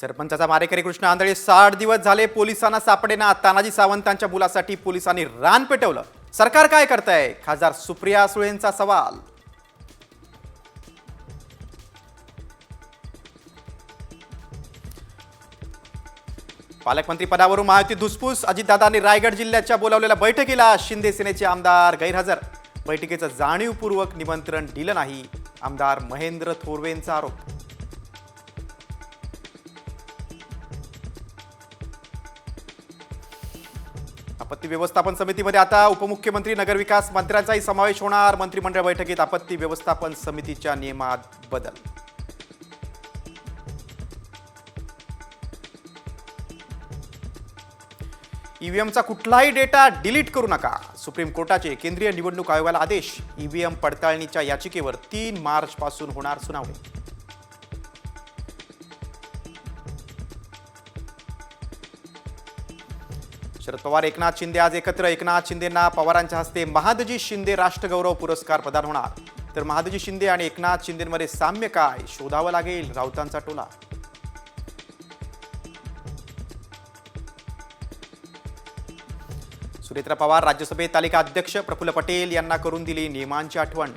सरपंचाचा मारेकरी कृष्ण आंधळे. साठ दिवस झाले पोलिसांना सापडेना. तानाजी सावंतांच्या मुलासाठी पोलिसांनी रान पेटवलं. सरकार काय करतंय? खासदार सुप्रिया सुळेंचा सवाल. पालकमंत्री पदावरून महायुती धुसफूस. अजितदादांनी रायगड जिल्ह्याच्या बोलावलेल्या बैठकीला शिंदे सेनेचे आमदार गैरहजर. बैठकीचं जाणीवपूर्वक निमंत्रण दिलं नाही. आमदार महेंद्र थोरवेंचा आरोप. आपत्ती व्यवस्थापन समितीमध्ये आता उपमुख्यमंत्री नगरविकास मंत्र्यांचाही समावेश होणार. मंत्रिमंडळ बैठकीत आपत्ती व्यवस्थापन समितीच्या नियमात बदल. ईव्हीएमचा कुठलाही डेटा डिलीट करू नका. सुप्रीम कोर्टाचे केंद्रीय निवडणूक आयोगाला आदेश. ईव्हीएम पडताळणीच्या याचिकेवर तीन मार्च पासून होणार सुनावणी. शरद पवार एकनाथ शिंदे आज एकत्र. एकनाथ शिंदेंना पवारांच्या हस्ते महादजी शिंदे राष्ट्रगौरव पुरस्कार प्रदान होणार. तर महादजी शिंदे आणि एकनाथ शिंदेमध्ये साम्य काय? शोधावं लागेल राऊतांचा टोला. सुनेत्रा पवार राज्यसभेत तालिका अध्यक्ष प्रफुल्ल पटेल यांना करून दिली नियमांची आठवण.